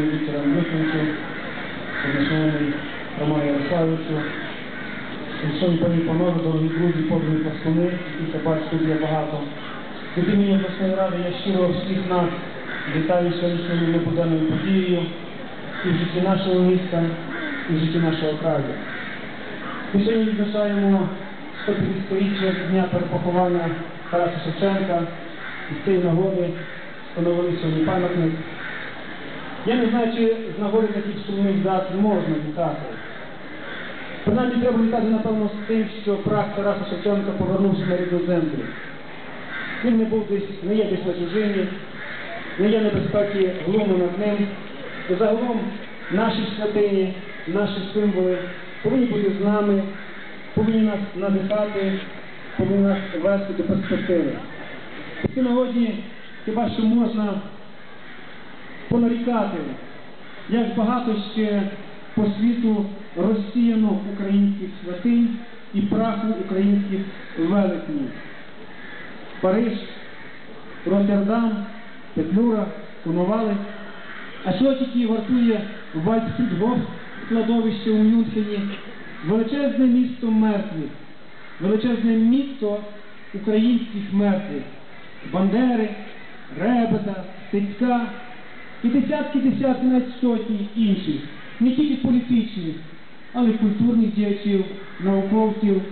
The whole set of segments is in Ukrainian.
Віктора Михайловичу, шановний Роман Ярославовичу, шановні пані панове, дорогі друзі, подані пластуни, яких бачу, тут є багато. Від імені обласної ради я щиро всіх нас вітаю сьогоднішньою небуденною подією і в житті нашого міста, і в житті нашого краю. Ми сьогодні відзначаємо 150-річчя дня перепоховання Тараса Шевченка, і з цієї нагоди встановили сьогодні пам'ятник. Я не знаю, чи з нагоди таких сумних дат можна вітати. Принаймні треба вітати, напевно, з тим, що прах Тараса Шевченка повернувся на рідну землю. Він не був десь, не є десь на чужині, не є небезпеки глуму над ним. І загалом наші святині, наші символи повинні бути з нами, повинні нас надихати, повинні нас вести до перспективи. В цій нагоді хіба що можна понарікати, як багато ще по світу розсіяно українських святинь і праху українських велетнів. Париж, Роттердам, Петлюра, Коновалець. А що тільки вартує Вальдсюдгоф, кладовище у Мюнхені, величезне місто мертвих, величезне місто українських мертвих, Бандери, Ребета, Стецька і десятки, десятки, навіть сотні інших, не тільки політичних, але й культурних діячів, науковців,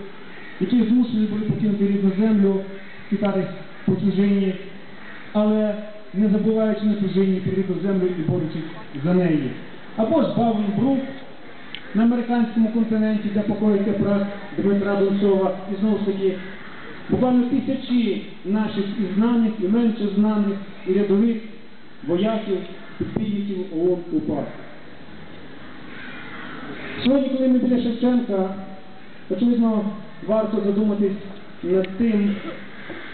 які змушені були покинути рідну землю, скитатись по чужині, але не забуваючи на чужині рідну землю і борючись за неї. Або ж Бавлін Брук на американському континенті, де покоїться прах Дмитра Донцова, і знову ж таки, буквально тисячі наших і знаних, і менше знаних, і рядових вояків, підпільників ООН УПА. Сьогодні, коли ми біля Шевченка, очевидно, варто задуматись над тим,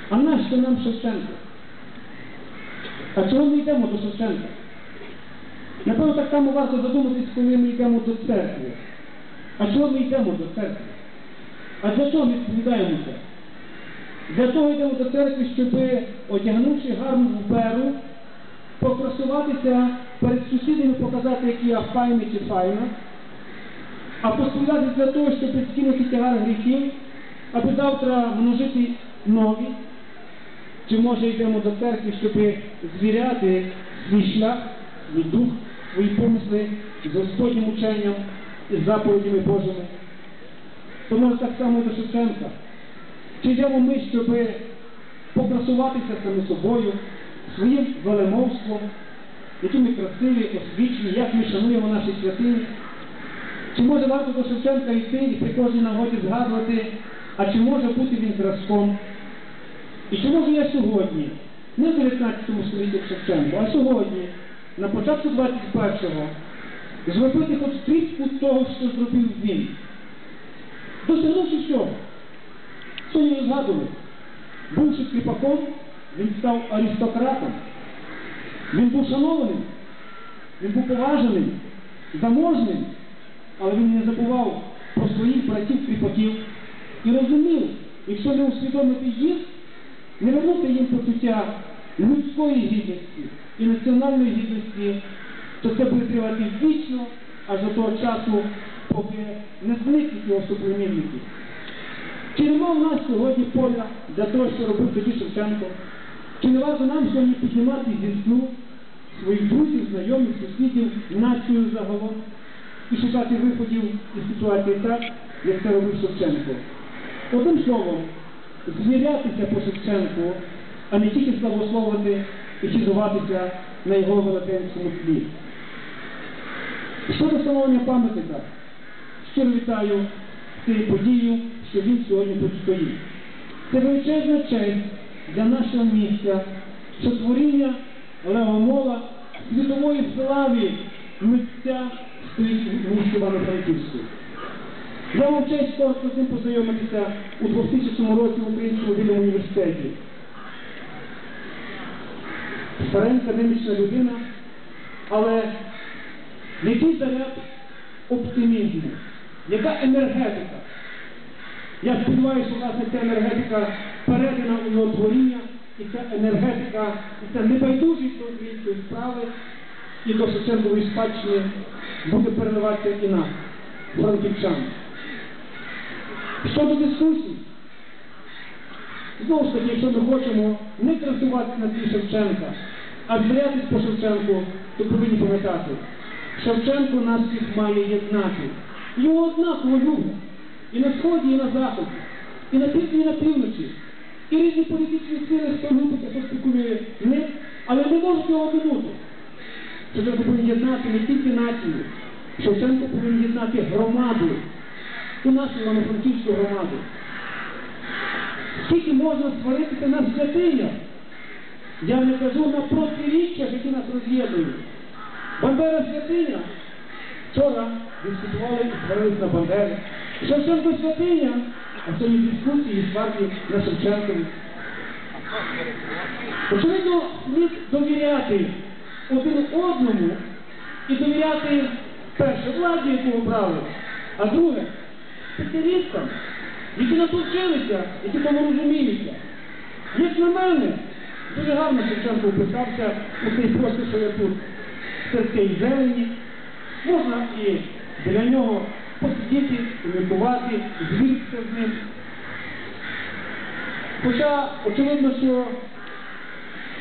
а нащо нам Шевченко? А чого ми йдемо до Шевченка? Напевно, так само варто задуматись, коли ми йдемо до церкви. А чого ми йдемо до церкви? А для чого ми сповідаємося? Для того йдемо до церкви, щоб, одягнувши гарну вберу, попросуватися перед сусідами, показати, які я файний чи файна, а посповідатися для того, щоб скинути тягар гріхів, аби завтра множити нові. Чи може йдемо до церкви, щоб звіряти свій шлях, свій дух, свої помисли з Господнім ученням і з заповідями Божими? То може так само і до Шевченка. Чи йдемо ми, щоб покрасуватися самі собою, своїм велемовством, які ми красиві, освічені, як ми шануємо наші святині? Чи може варто до Шевченка йти і при кожній нагоді згадувати, а чи може бути він зразком? І чи можу я сьогодні, не в 19 столітті Шевченко, а сьогодні, на початку 21-го, зробити хоч трішку того, що зробив він? Досягнувши всього. Сьогодні не згадували. Бувши кріпаком, він став аристократом. Він був шанованим, він був поваженим, заможним, але він не забував про своїх братів-кріпаків і розумів, якщо не усвідомити їх, не вернути їм почуття людської гідності і національної гідності, то це буде тривати вічно, аж до того часу, поки не зникнуть його суплемінники. Чи нема в нас сьогодні поля для того, що робив тоді Шевченко? Чи не варто нам сьогодні піднімати зі сну своїх друзів, знайомих, сусідів, націю загалом і шукати виходів із ситуації так, як це робив Шевченко? Одним словом, звірятися по Шевченку, а не тільки славословити і хизуватися на його велетенському тлі. Щодо встановлення пам'ятника, щиро вітаю цією подією, що він сьогодні тут стоїть. Це величезна честь для нашого місця, що творіння Левомола світової славі митця стоїть в місті Івано-Франківську. Я вам честь з ним познайомитися у 2000 році в Українському вільному університеті. Старенька академічна людина, але який заряд оптимізму, яка енергетика. Я сподіваюся, що власне ця енергетика передана у його творіння, і ця енергетика, і ця небайдужість до української справи і до Шевченкової спадщини буде передаватися і нас, франківчан. Щодо дискусій, знову ж таки, якщо ми хочемо не красуватися на тлі Шевченка, а звірятись по Шевченку, то повинні пам'ятати, Шевченко нас всіх має єднати. Його однаково люблять. І на сході, і на заході, і на півдні, і на півночі. І різні політичні сили, хто любить, а хто спекулює ним, але не можуть його обминути. Шевченко повинен єднати не тільки націю, Шевченко повинен єднати громаду, у нашу Івано-Франківську громаду. Скільки можна створити на святинях? Я не кажу на протиріччях, які нас роз'єднують. Бандера святиня. Вчора дискутували і сварились на Бандері. Шевченко святиня, а сьогодні дискусії і сварки на Шевченкові. Очевидно, слід довіряти один одному і довіряти перше владі, яку обрали, а друге спеціалістам, які нас вчилися, які тому розуміються. Як на мене, дуже гарно Шевченко вписався у цей простір, що я тут серед цієї зелені. Можна і біля нього посидіти, поміркувати, звіритися з ним. Хоча очевидно, що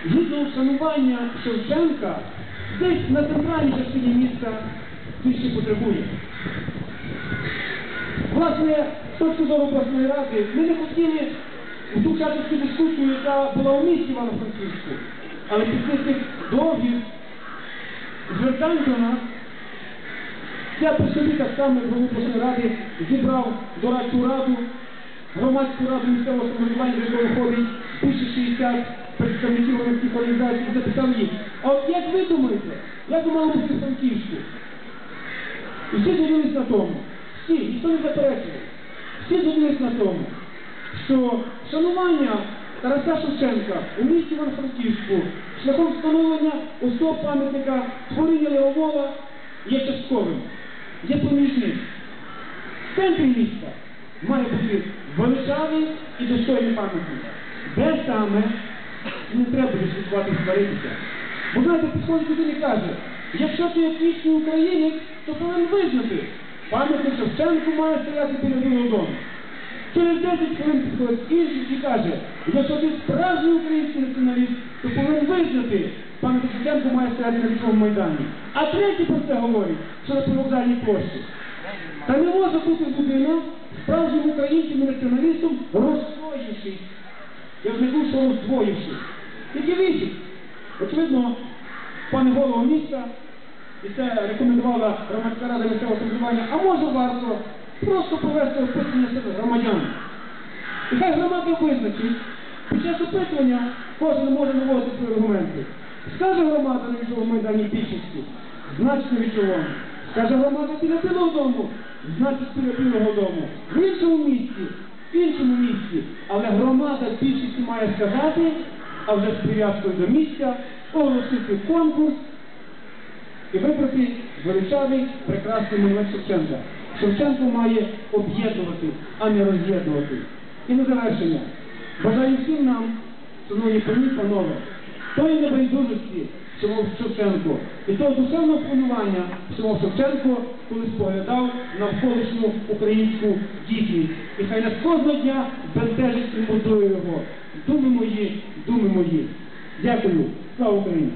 гідного вшанування Шевченка десь на центральній частині міста більше потребує. Власне, з точки зору обласної ради, ми не хотіли втручати цю дискусію, яка була у місті Івано-Франківську, але після цих довгих звертань до нас, я само, як голову обласної ради, зібрав дорадчу раду, громадську раду місцевого самоврядування, до якої входить більше 60 представників громадських організацій, запитав їх, а от як ви думаєте, як мали бути Франківську? І всі згодились на тому, всі, ніхто не заперечував, всі згодились на тому, що шанування Тараса Шевченка у місті Івано-Франківську шляхом встановлення цього пам'ятника творіння Леомова є частковим, є поміжним. В центрі міста має бути величавий і достойний пам'ятник. Де саме не треба дискутувати і сваритися. Бо знаєте, підходить людина і каже, якщо ти етнічний українець, то повинен визнати, пам'ятник Шевченку має стояти біля Білого дому. Через 10 хвилин підходить інший і каже, якщо ти справжній український націоналіст, то повинен визнати, пам'ятник Шевченку має стояти на військовому майдані. А третій про це говорить, що на привокзальній площі. Та не може бути людина справжнім українцем і націоналістом, розсоївшись. Я ж не кажу, що роздвоївшись. Тільки вісім. Очевидно, пане голово міста, і це рекомендувала громадська рада місцевого самоврядування, а може варто просто провести опитування громадян. І хай громада визначить, під час опитування кожен може наводити свої аргументи. Скаже громада на військовому майдані більшості, значить не відчувано. Скаже громада біля білого дому, значить біля білого дому. В іншому місці, в іншому місці, але громада більшості має сказати, а вже з прив'язкою до місця, оголосити конкурс і вибрати величавий прекрасний монумент Шевченка. Шевченко має об'єднувати, а не роз'єднувати. І на завершення. Бажаю всім нам, шановні пані панове, тої небайдужості, що Шевченко, і того душевного планування, що Шевченко, коли споглядав навколишню українську дійсність. І хай нас кожного дня бентежить і будує його. Думи мої, думи мої. Дякую. Слава Україні!